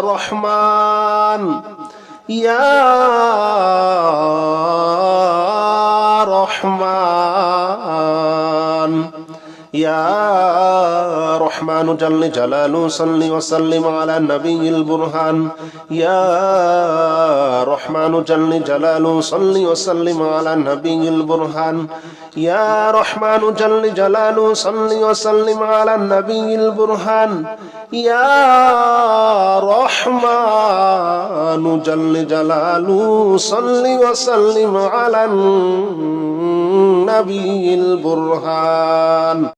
رحمن. يا رحمن. يا رحمن جل جلاله صل وسلم على النبي البرهان. يا رحمن جل جلاله صل وسلم على النبي البرهان. يا رحمن جل جلاله صل وسلم على النبي البرهان. يا رحمن جل جلاله صل وسلم على النبي البرهان.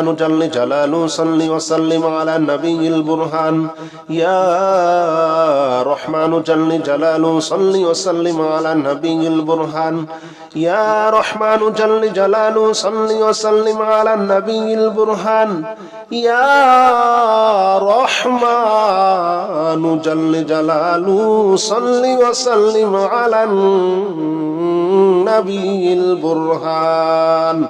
رحمن جل جلاله صل وسلم على النبي البرهان. يا رحمن جل جلاله صل وسلم على النبي البرهان. يا رحمن جل جلاله صل وسلم على النبي البرهان. يا رحمن جل جلاله صل وسلم على النبي البرهان.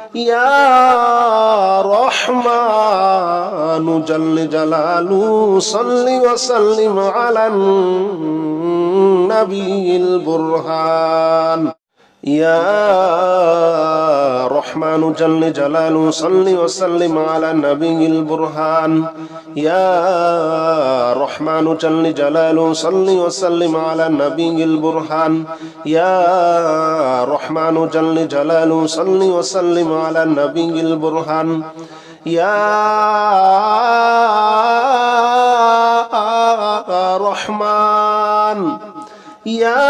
يا رحمن جل جلاله صل وسلم على النبي البرهان يا رحمن جل جلاله صل وسلم على النبي البرهان. يا رحمن جل جلاله صل وسلم على النبي البرهان. يا رحمن جل جلاله صل وسلم على النبي البرهان. يا رحمن يا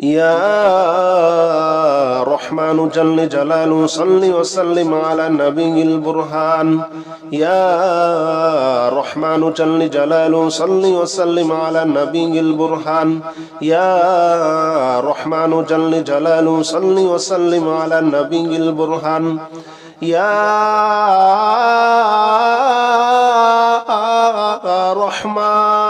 يا رحمن جل جلاله صل وسلم على النبي البرهان. يا رحمن جل جلاله صل وسلم على النبي البرهان. يا رحمن جل جلاله صل وسلم على النبي البرهان. يا رحمن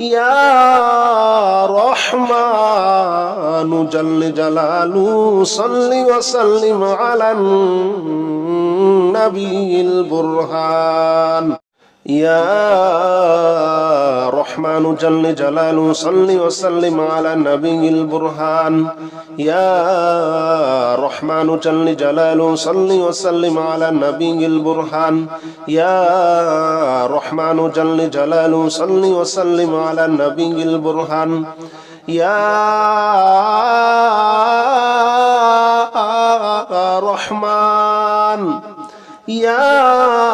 يا رحمن جل جلاله صل وسلم على النبي البرهان يا رحمن جل جلاله صل وسلم على النبي البرهان. يا رحمن جل جلاله صل وسلم على النبي البرهان. يا رحمن جل جلاله صل وسلم على النبي البرهان. يا رحمن يا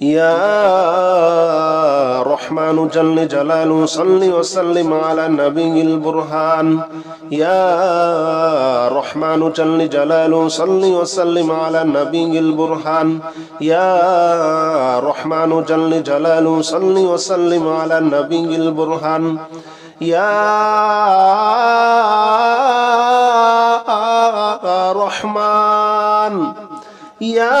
يا رحمن جل جلاله صل وسلم على النبي البرهان. يا رحمن جل جلاله صل وسلم على النبي البرهان. يا رحمن جل جلاله صل وسلم على النبي البرهان. يا رحمن يا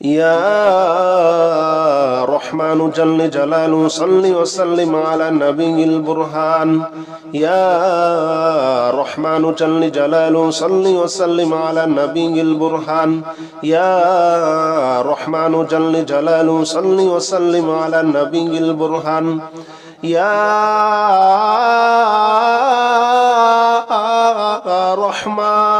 يا رحمن جل جلاله صل وسلم على النبي البرهان. يا رحمن جل جلاله صل وسلم على النبي البرهان. يا رحمن جل جلاله صل وسلم على النبي البرهان. يا رحمن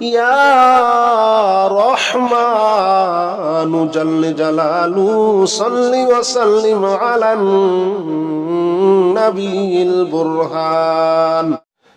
يا رحمن جل جلاله صل وسلم على النبي البرهان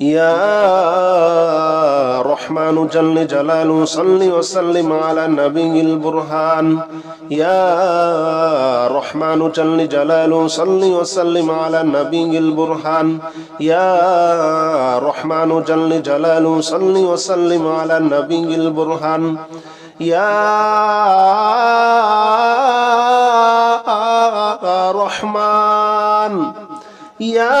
يا رحمن جل جلاله صل وسلم على النبي البرهان. يا رحمن جل جلاله صل وسلم على النبي البرهان. يا رحمن جل جلاله صل وسلم على النبي البرهان. يا رحمن يا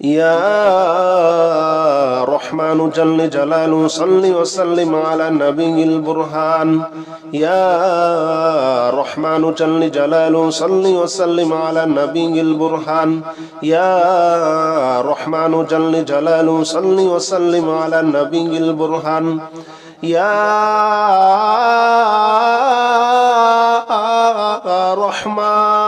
يا رحمن جل جلاله صل وسلم على النبي البرهان. يا رحمن جل جلاله صل وسلم على النبي البرهان. يا رحمن جل جلاله صل وسلم على النبي البرهان. يا رحمن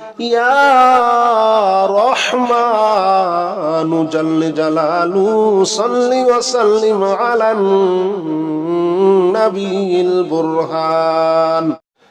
يا رحمن جل جلاله صل وسلم على النبي البرهان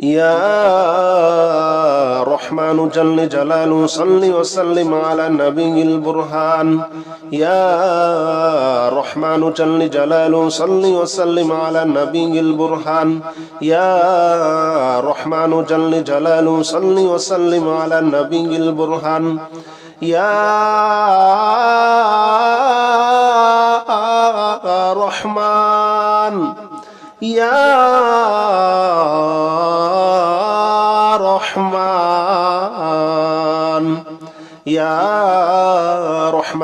يا رحمن جل جلاله صل وسلم على النبي البرهان. يا رحمن جل جلاله صل وسلم على النبي البرهان. يا رحمن جل جلاله صل وسلم على النبي البرهان. يا رحمن يا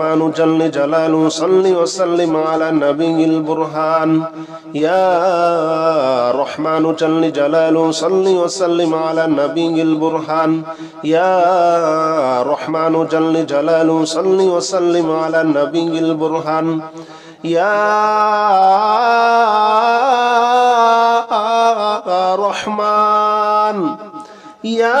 رحمن جل جلاله صل وسلم على النبي البرهان. يا رحمن جل جلاله صل وسلم على النبي البرهان. يا رحمن جل جلاله صل وسلم على النبي البرهان. يا رحمن يا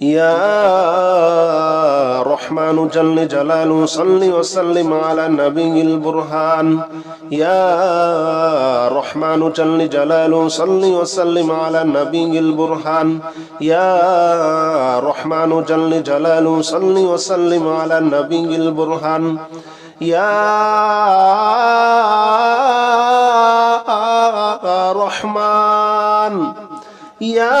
يا رحمن جل جلاله صل وسلم على النبي البرهان. يا رحمن جل جلاله صل وسلم على النبي البرهان. يا رحمن جل جلاله صل وسلم على النبي البرهان. يا رحمن يا